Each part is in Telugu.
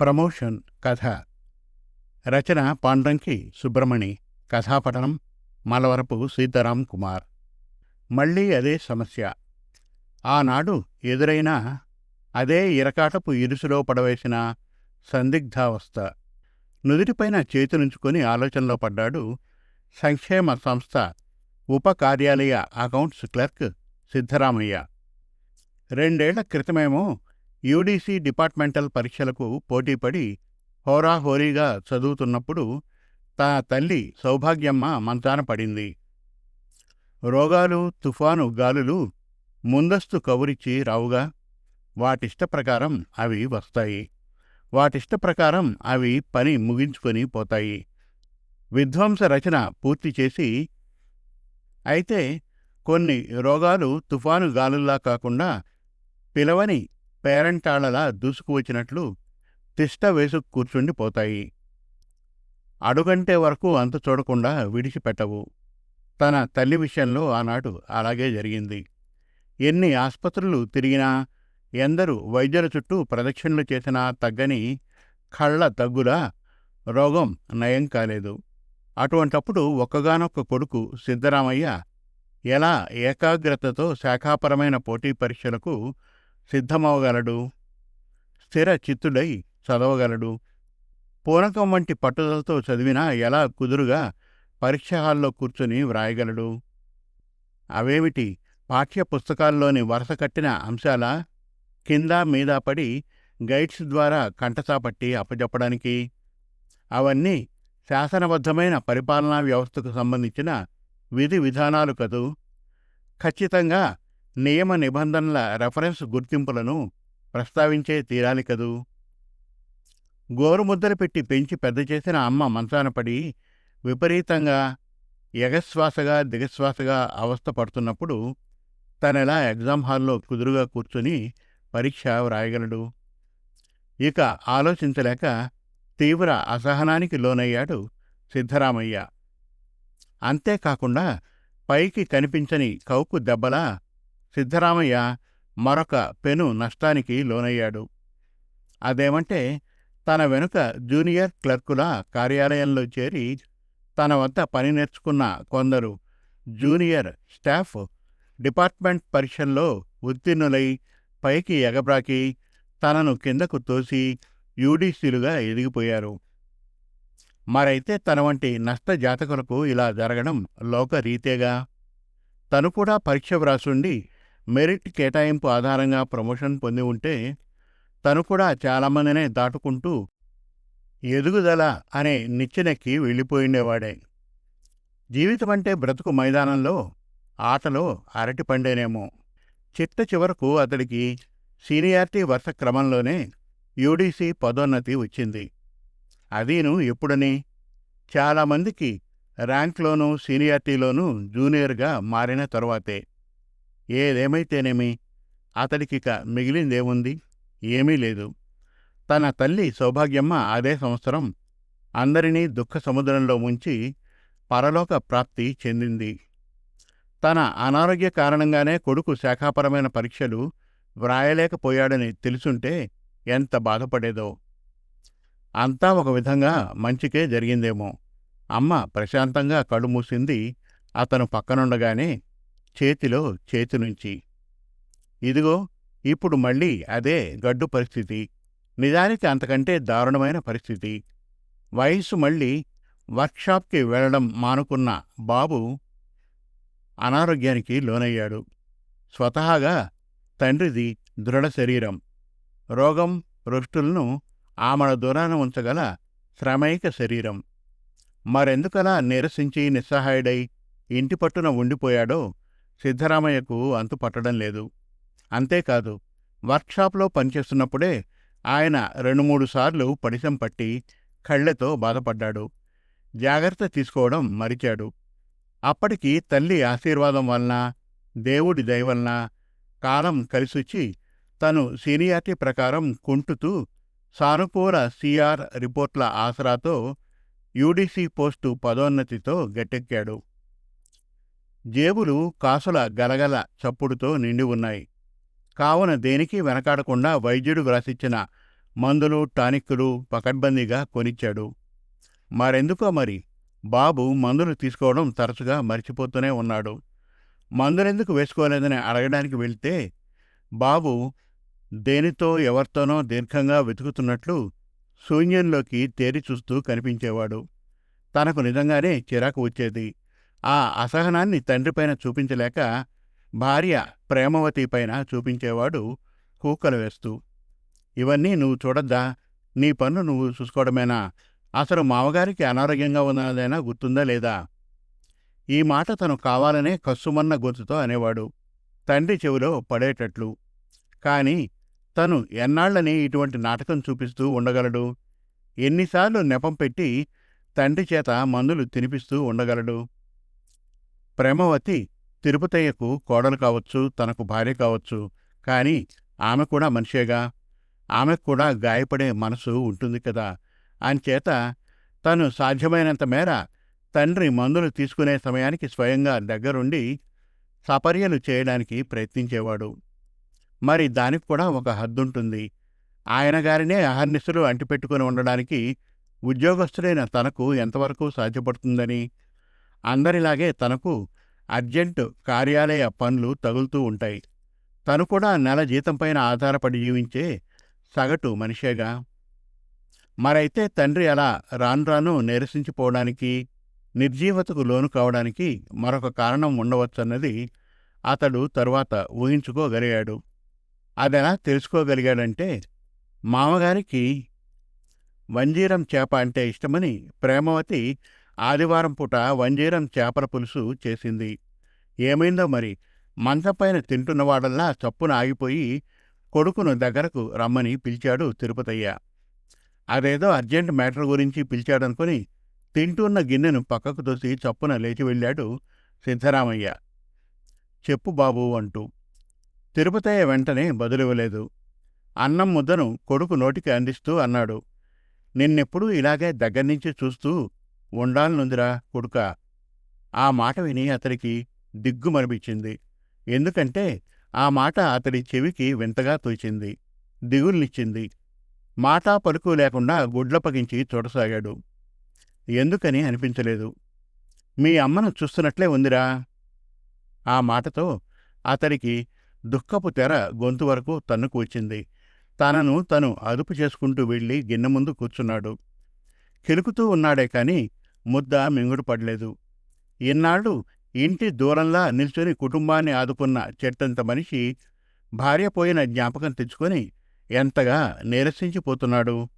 ప్రమోషన్ కథ. రచన పాండ్రంకి సుబ్రమణి. కథాపఠనం మలవరపు సీతారాం కుమార్. మళ్ళీ అదే సమస్య. ఆనాడు ఎదురైన అదే ఇరకాటపు ఇరుసులో పడవేసిన సందిగ్ధావస్థ. నుదుటిపైన చేతులుంచుకొని ఆలోచనలో పడ్డాడు సంక్షేమ సంస్థ ఉప కార్యాలయ అకౌంట్స్ క్లర్క్ సిద్ధరామయ్య. రెండేళ్ళ క్రితమేమో యూడీసీ డిపార్ట్మెంటల్ పరీక్షలకు పోటీపడి హోరాహోరీగా చదువుతున్నప్పుడు తన తల్లి సౌభాగ్యమ్మ మంచాన పడింది. రోగాలు తుఫాను గాలులు ముందస్తు కబురిచ్చి రావుగా వాటిష్ట ప్రకారం అవి వస్తాయి. వాటిష్ట ప్రకారం అవి పని ముగించుకొని పోతాయి. విధ్వంస రచన పూర్తి చేసి అయితే కొన్ని రోగాలు తుఫాను గాలుల్లా కాకుండా పిలవని పేరంటాళ్ళలా దూసుకువచ్చినట్లు తిష్ట వేసుకు కూర్చుండి పోతాయి. అడుగంటే వరకు అంత చూడకుండా విడిచిపెట్టవు. తన తల్లి విషయంలో ఆనాడు అలాగే జరిగింది. ఎన్ని ఆస్పత్రులు తిరిగినా ఎందరు వైద్యుల చుట్టూ ప్రదక్షిణలు చేసినా తగ్గని కళ్ళ తగ్గులా రోగం నయం కాలేదు. అటువంటప్పుడు ఒక్కగానొక్క కొడుకు సిద్ధరామయ్య ఎలా ఏకాగ్రతతో శాఖాపరమైన పోటీ పరీక్షలకు సిద్ధమవగలడు స్థిర చిత్తుడై చదవగలడు. పూనకం వంటి పట్టుదలతో చదివినా ఎలా కుదురుగా పరీక్ష హాల్లో కూర్చుని వ్రాయగలడు. అవేమిటి? పాఠ్య పుస్తకాల్లోని వరుస కట్టిన అంశాల కింద మీద పడి గైడ్స్ ద్వారా కంటసాపట్టి అప్పచెప్పడానికి అవన్నీ శాసనబద్ధమైన పరిపాలనా వ్యవస్థకు సంబంధించిన విధి విధానాలు కదూ. ఖచ్చితంగా నియమ నిబంధనల రెఫరెన్స్ గుర్తింపులను ప్రస్తావించే తీరాలి కదూ? గోరుముద్దలు పెట్టి పెంచి పెద్ద చేసిన అమ్మ మంచాన పడి విపరీతంగా ఎగశ్వాసగా దిగశ్వాసగా అవస్థ పడుతున్నప్పుడు తనెలా ఎగ్జామ్ హాల్లో కుదురుగా కూర్చుని పరీక్ష వ్రాయగలడు. ఇక ఆలోచించలేక తీవ్ర అసహనానికి లోనయ్యాడు సిద్ధరామయ్య. అంతేకాకుండా పైకి కనిపించని కౌకు దెబ్బలా సిద్ధరామయ్య మరొక పెను నష్టానికి లోనయ్యాడు. అదేమంటే తన వెనుక జూనియర్ క్లర్కుల కార్యాలయంలో చేరి తన వద్ద పని నేర్చుకున్న కొందరు జూనియర్ స్టాఫ్ డిపార్ట్మెంట్ పరీక్షల్లో ఉత్తీర్ణులై పైకి ఎగబ్రాకి తనను కిందకు తోసి యూడీసీలుగా ఎదిగిపోయారు. మరైతే తన వంటి నష్ట జాతకులకు ఇలా జరగడం లోకరీతేగా. తను కూడా పరీక్ష వ్రాసుండి మెరిట్ కేటాయింపు ఆధారంగా ప్రమోషన్ పొంది ఉంటే తను కూడా చాలామందినే దాటుకుంటూ ఎదుగుదల అనే నిచ్చెనెక్కి వెళ్ళిపోయిండేవాడే. జీవితమంటే బ్రతుకు మైదానంలో ఆటలో అరటి పండేనేమో చిట్ట చివరకు అతడికి సీనియారిటీ వరుస క్రమంలోనే యూడీసీ పదోన్నతి వచ్చింది. అదీను ఎప్పుడని? చాలామందికి ర్యాంక్లోనూ సీనియారిటీలోనూ జూనియర్గా మారిన తరువాతే. ఏదేమైతేనేమి? అతడికిక మిగిలిందేముంది? ఏమీ లేదు. తన తల్లి సౌభాగ్యమ్మ అదే సంవత్సరం అందరినీ దుఃఖ సముద్రంలో ముంచి పరలోక ప్రాప్తి చెందింది. తన అనారోగ్య కారణంగానే కొడుకు శాఖాపరమైన పరీక్షలు వ్రాయలేకపోయాడని తెలుసుంటే ఎంత బాధపడేదో. అంతా ఒక విధంగా మంచికే జరిగిందేమో. అమ్మ ప్రశాంతంగా కళ్ళు మూసింది అతను పక్కనుండగానే చేతిలో చేతి నుంచి. ఇదిగో ఇప్పుడు మళ్ళీ అదే గడ్డు పరిస్థితి. నిజానికి అంతకంటే దారుణమైన పరిస్థితి. వయస్సు మళ్ళీ వర్క్షాప్కి వెళ్ళడం మానుకున్న బాబు అనారోగ్యానికి లోనయ్యాడు. స్వతహాగా తండ్రిది దృఢ శరీరం. రోగం రుష్టులను ఆమడ దూరాన ఉంచగల శ్రమైక శరీరం. మరెందుకలా నిరసించి నిస్సహాయుడై ఇంటి పట్టున ఉండిపోయాడో సిద్ధరామయ్యకు అంతు పట్టడం లేదు. అంతేకాదు వర్క్షాప్లో పనిచేస్తున్నప్పుడే ఆయన రెండు మూడు సార్లు పడిశం పట్టి కళ్ళెతో బాధపడ్డాడు. జాగ్రత్త తీసుకోవడం మరిచాడు. అప్పటికి తల్లి ఆశీర్వాదం వలన దేవుడి దయవలన కాలం కలిసొచ్చి తను సీనియారిటీ ప్రకారం కుంటుతూ సానుకూల సిఆర్ రిపోర్ట్ల ఆసరాతో యూడీసీ పోస్టు పదోన్నతితో గట్టెక్కాడు. జేబులు కాసుల గలగల చప్పుడుతో నిండి ఉన్నాయి. కావున దేనికి వెనకాడకుండా వైద్యుడు వ్రాసిచ్చిన మందులు టానిక్కులు పకడ్బందీగా కొనిచ్చాడు. మరెందుకో మరి? బాబు మందులు తీసుకోవడం తరచుగా మర్చిపోతూనే ఉన్నాడు. మందులెందుకు వేసుకోలేదని అడగడానికి వెళ్తే బాబు దేనితో ఎవరితోనో దీర్ఘంగా వెతుకుతున్నట్లు శూన్యంలోకి తేరి చూస్తూ కనిపించేవాడు. తనకు నిజంగానే చిరాకు వచ్చేది. ఆ అసహనాన్ని తండ్రిపైన చూపించలేక భార్య ప్రేమవతి పైన చూపించేవాడు కూకలు వేస్తూ ఇవన్నీ నువ్వు చూడద్దా? నీ పన్ను నువ్వు చూసుకోవడమేనా? అసలు మామగారికి అనారోగ్యంగా ఉన్నదైనా గుర్తుందా లేదా? ఈ మాట తను కావాలనే కస్సుమన్న గొంతుతో అనేవాడు. తండ్రి చెవిలో పడేటట్లు. కాని తను ఎన్నాళ్ళని ఇటువంటి నాటకం చూపిస్తూ ఉండగలడు? ఎన్నిసార్లు నెపం పెట్టి తండ్రి చేత మందులు తినిపిస్తూ ఉండగలడు? ప్రేమవతి తిరుపతయ్యకు కోడలు కావచ్చు తనకు భార్య కావచ్చు కాని ఆమె కూడా మనిషేగా. ఆమెకు కూడా గాయపడే మనసు ఉంటుంది కదా. అంచేత తను సాధ్యమైనంత మేర తండ్రి మందులు తీసుకునే సమయానికి స్వయంగా దగ్గరుండి సపర్యలు చేయడానికి ప్రయత్నించేవాడు. మరి దానికి కూడా ఒక హద్దుంటుంది. ఆయన గారినే అహర్నిశలు అంటిపెట్టుకుని ఉండడానికి ఉద్యోగస్తుడైన తనకు ఎంతవరకు సాధ్యపడుతుందని అందరిలాగే తనకు అర్జెంటు కార్యాలయ పనులు తగులుతూ ఉంటాయి. తను కూడా నెల జీతంపైన ఆధారపడి జీవించే సగటు మనిషేగా. మరైతే తండ్రి అలా రాను రాను నిర్జీవతకు లోను కావడానికి మరొక కారణం ఉండవచ్చన్నది అతడు తరువాత ఊహించుకోగలిగాడు. అదెలా తెలుసుకోగలిగాడంటే మామగారికి వంజీరం చేప అంటే ఇష్టమని ప్రేమవతి ఆదివారం పూట వంజీరం చేపల పులుసు చేసింది. ఏమైందో మరి? మంచంపైన తింటున్నవాడల్లా చప్పున ఆగిపోయి కొడుకును దగ్గరకు రమ్మని పిలిచాడు తిరుపతయ్య. అదేదో అర్జెంట్ మ్యాటర్ గురించి పిలిచాడనుకుని తింటున్న గిన్నెను పక్కకు తోసి చప్పున లేచి వెళ్ళాడు సిద్ధరామయ్య. చెప్పు బాబు అంటూ. తిరుపతయ్య వెంటనే బదులివ్వలేదు. అన్నం ముద్దను కొడుకు నోటికి అందిస్తూ అన్నాడు. నిన్నెప్పుడూ ఇలాగే దగ్గర్నుంచి చూస్తూ ఉండాలనుందిరా కొడుక. ఆ మాట విని అతడికి దిగ్గుమనిపించింది. ఎందుకంటే ఆ మాట అతడి చెవికి వింతగా తోచింది. దిగుల్నిచ్చింది. మాటా పలుకు లేకుండా గుడ్లపగించి చూడసాగాడు ఎందుకని అనిపించలేదు. మీ అమ్మను చూస్తున్నట్లే ఉందిరా. ఆ మాటతో అతడికి దుఃఖపు తెర గొంతు వరకు తన్నుకు వచ్చింది తనను తను అదుపు చేసుకుంటూ వెళ్ళి గిన్నె ముందు కూర్చున్నాడు. కెలుకుతూ ఉన్నాడే కాని ముద్ద మింగుడు పడలేదు. ఇన్నాళ్ళు ఇంటి దూరంలా నిల్చుని కుటుంబాన్ని ఆదుకున్న చెట్టంత మనిషి భార్య పోయిన జ్ఞాపకం తెచ్చుకొని ఎంతగా నీరసించిపోతున్నాడు.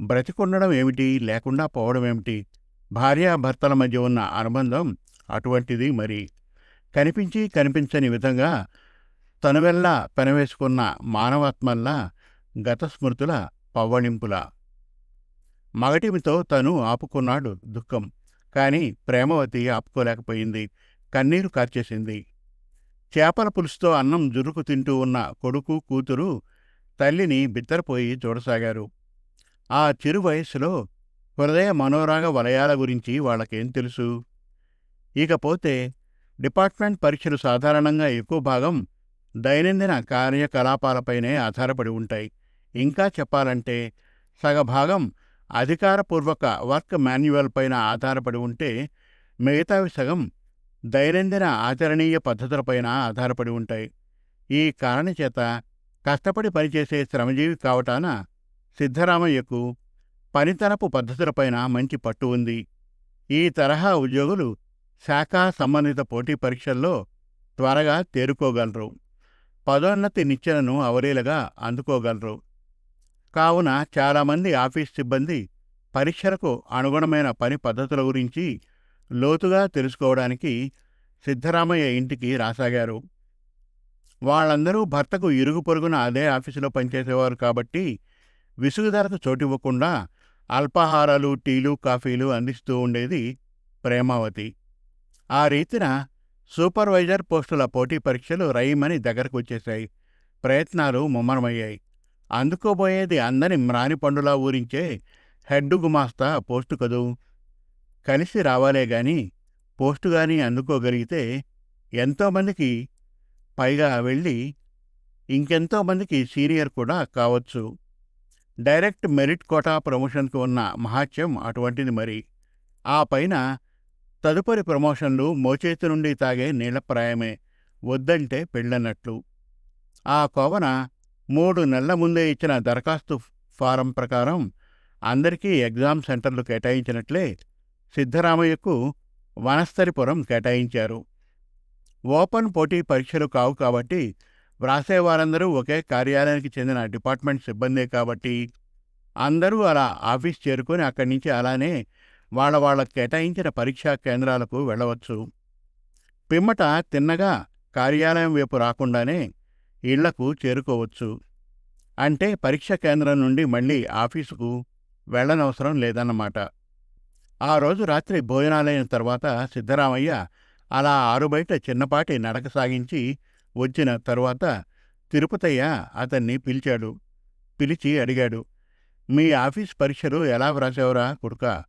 బ్రతికుండడం ఏమిటి? లేకుండా పోవడం ఏమిటి? భార్యాభర్తల మధ్య ఉన్న అనుబంధం అటువంటిది మరి. కనిపించి కనిపించని విధంగా తనువెల్లా పెనవేసుకున్న మానవాత్మల్లా గత స్మృతుల పవ్వణింపుల మగటిమితో తను ఆపుకున్నాడు దుఃఖం. కాని ప్రేమవతి ఆపుకోలేకపోయింది. కన్నీరు కార్చేసింది. చేపల పులుసుతో అన్నం జురుకు తింటూ ఉన్న కొడుకు కూతురు తల్లిని బిత్తరపోయి చూడసాగారు. ఆ చిరు వయస్సులో హృదయ మనోరాగ వలయాల గురించి వాళ్ళకేం తెలుసు? ఇకపోతే డిపార్ట్మెంట్ పరీక్షలు సాధారణంగా ఎక్కువ భాగం దైనందిన కార్యకలాపాలపైనే ఆధారపడి ఉంటాయి. ఇంకా చెప్పాలంటే సగభాగం అధికారపూర్వక వర్క్ మాన్యువల్ పైన ఆధారపడి ఉంటే మిగతావి సగం దైనందిన ఆచరణీయ పద్ధతులపైన ఆధారపడి ఉంటాయి. ఈ కారణచేత కష్టపడి పనిచేసే శ్రమజీవి కావటాన సిద్ధరామయ్యకు పనితనపు పద్ధతులపైన మంచి పట్టు ఉంది. ఈ తరహా ఉద్యోగులు శాఖా సంబంధిత పోటీ పరీక్షల్లో త్వరగా తేరుకోగలరు. పదోన్నతి నిచ్చెనను అవరేలగా అందుకోగలరు. కావున చాలామంది ఆఫీస్ సిబ్బంది పరీక్షలకు అనుగుణమైన పని పద్ధతుల గురించి లోతుగా తెలుసుకోవడానికి సిద్ధరామయ్య ఇంటికి రాసాగారు. వాళ్ళందరూ భర్తకు ఇరుగు పొరుగున అదే ఆఫీసులో పనిచేసేవారు కాబట్టి విసుగుధరకు చోటివ్వకుండా అల్పాహారాలు టీలు కాఫీలు అందిస్తూ ఉండేది ప్రేమావతి. ఆ రీతిన సూపర్వైజర్ పోస్టుల పోటీ పరీక్షలు రయ్యమని దగ్గరకు వచ్చేశాయి. ప్రయత్నాలు ముమ్మరమయ్యాయి. అందుకోబోయేది అందని మ్రాని పండులా ఊరించే హెడ్ గుమాస్తా పోస్టు కదూ? కలిసి రావాలే గాని పోస్టు గాని అందుకోగలిగితే ఎంతోమందికి పైగా వెళ్ళి ఇంకెంతోమందికి సీనియర్ కూడా కావచ్చు. డైరెక్ట్ మెరిట్ కోటా ప్రమోషన్కు ఉన్న మహాత్యం అటువంటిది మరి. ఆ పైన తదుపరి ప్రమోషన్లు మోచేతి నుండి తాగే నీళ్ళప్రాయమే వద్దంటే పెళ్ళన్నట్లు. ఆ కోవన మూడు నెలల ముందే ఇచ్చిన దరఖాస్తు ఫారం ప్రకారం అందరికీ ఎగ్జామ్ సెంటర్లు కేటాయించినట్లే సిద్ధరామయ్యకు వనస్తరిపురం కేటాయించారు. ఓపెన్ పోటీ పరీక్షలు కావు కాబట్టి వ్రాసేవారందరూ ఒకే కార్యాలయానికి చెందిన డిపార్ట్మెంట్ సిబ్బందే కాబట్టి అందరూ అలా ఆఫీస్ చేరుకొని అక్కడి నుంచి అలానే వాళ్ళ వాళ్ళ కేటాయించిన పరీక్షా కేంద్రాలకు వెళ్ళవచ్చు. పిమ్మట తిన్నగా కార్యాలయం వైపు రాకుండానే ఇళ్ళకు చేరుకోవచ్చు. అంటే పరీక్ష కేంద్రం నుండి మళ్ళీ ఆఫీసుకు వెళ్ళనవసరం లేదన్నమాట. ఆ రోజు రాత్రి భోజనాలైన తర్వాత సిద్ధరామయ్య అలా ఆరుబయట చిన్నపాటి నడక సాగించి వచ్చిన తరువాత తిరుపతయ్య అతన్ని పిలిచాడు. పిలిచి అడిగాడు మీ ఆఫీస్ పరీక్షలు ఎలా వ్రాసావురా కొడుక?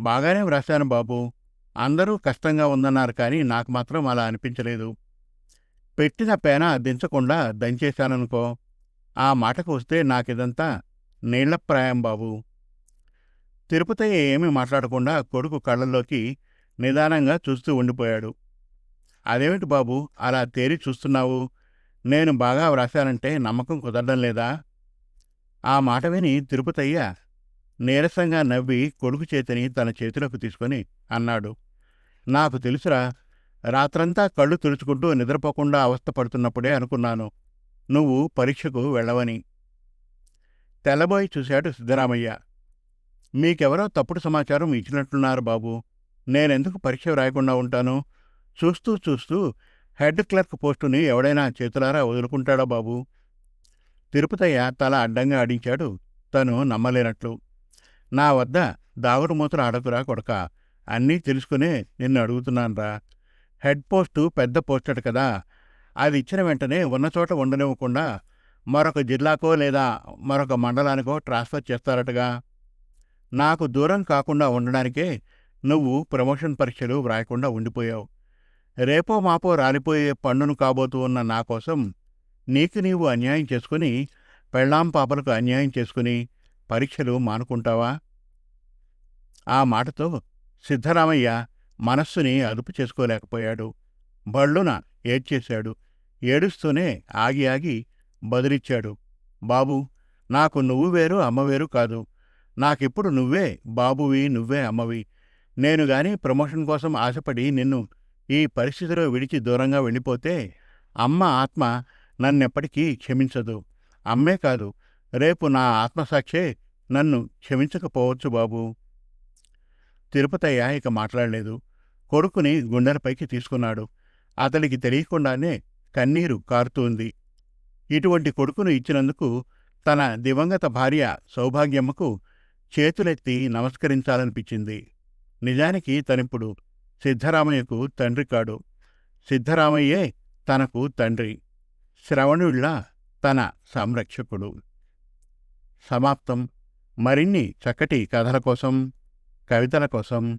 బాగానే వ్రాశాను బాబు. అందరూ కష్టంగా ఉందన్నారు కానీ నాకు మాత్రం అలా అనిపించలేదు. పెట్టిన పేన దించకుండా దంచేశాననుకో ఆ మాటకు వస్తే నాకిదంతా నీళ్ళప్రాయం బాబు. తిరుపతయ్య ఏమీ మాట్లాడకుండా కొడుకు కళ్ళల్లోకి నిదానంగా చూస్తూ ఉండిపోయాడు. అదేమిటి బాబు అలా తేరి చూస్తున్నావు? నేను బాగా వ్రాశానంటే నమ్మకం కుదరడం లేదా? ఆ మాట విని తిరుపతయ్య నీరసంగా నవ్వి కొడుకు చేతిని తన చేతిలోకి తీసుకొని అన్నాడు. నాకు తెలుసురా రాత్రంతా కళ్ళు తుడుచుకుంటూ నిద్రపోకుండా అవస్థపడుతున్నప్పుడే అనుకున్నాను నువ్వు పరీక్షకు వెళ్ళవని. తెల్లబోయి చూశాడు సిద్ధరామయ్య. మీకెవరో తప్పుడు సమాచారం ఇచ్చినట్లున్నారు బాబు. నేనెందుకు పరీక్ష రాయకుండా ఉంటాను? చూస్తూ చూస్తూ హెడ్ క్లర్క్ పోస్టుని ఎవడైనా చేతులారా వదులుకుంటాడా బాబు? తిరుపతయ్య తల అడ్డంగా ఆడించాడు. తను నమ్మలేనట్లు. నా వద్ద దాగుడుమూతలు ఆడకురా కొడక. అన్నీ తెలుసుకునే నిన్ను అడుగుతున్నానురా. హెడ్ పోస్టు పెద్ద పోస్టెడ్ కదా. అది ఇచ్చిన వెంటనే ఉన్న చోట ఉండనివ్వకుండా మరొక జిల్లాకో లేదా మరొక మండలానికో ట్రాన్స్ఫర్ చేస్తారటగా. నాకు దూరం కాకుండా ఉండడానికే నువ్వు ప్రమోషన్ పరీక్షలు వ్రాయకుండా ఉండిపోయావు. రేపో మాపో రాలిపోయే పన్నును కాబోతూ ఉన్న నా కోసం నీకు నీవు అన్యాయం చేసుకుని పెళ్ళాం పాపలకు అన్యాయం చేసుకుని పరీక్షలు మానుకుంటావా? ఆ మాటతో సిద్ధరామయ్య మనస్సుని అదుపు చేసుకోలేకపోయాడు. బళ్ళున ఏడ్చేశాడు. ఏడుస్తూనే ఆగి ఆగి బదిలిచ్చాడు. బాబు నాకు నువ్వు వేరు అమ్మవేరు కాదు. నాకిప్పుడు నువ్వే బాబువి నువ్వే అమ్మవి. నేను గాని ప్రమోషన్ కోసం ఆశపడి నిన్ను ఈ పరిస్థితిలో విడిచి దూరంగా వెళ్ళిపోతే అమ్మ ఆత్మ నన్నెప్పటికీ క్షమించదు. అమ్మే కాదు రేపు నా ఆత్మసాక్షే నన్ను క్షమించకపోవచ్చు బాబు. తిరుపతయ్య ఇక మాట్లాడలేదు. కొడుకుని గుండెలపైకి తీసుకున్నాడు. అతడికి తెలియకుండానే కన్నీరు కారుతూంది. ఇటువంటి కొడుకును ఇచ్చినందుకు తన దివంగత భార్య సౌభాగ్యమ్మకు చేతులెత్తి నమస్కరించాలనిపించింది. నిజానికి తనిప్పుడు సిద్ధరామయ్యకు తండ్రి కాడు. సిద్ధరామయ్యే తనకు తండ్రి. శ్రవణుళ్ళ తన సంరక్షకుడు. సమాప్తం. మరిన్ని చక్కటి కథల కోసం కవితల కోసం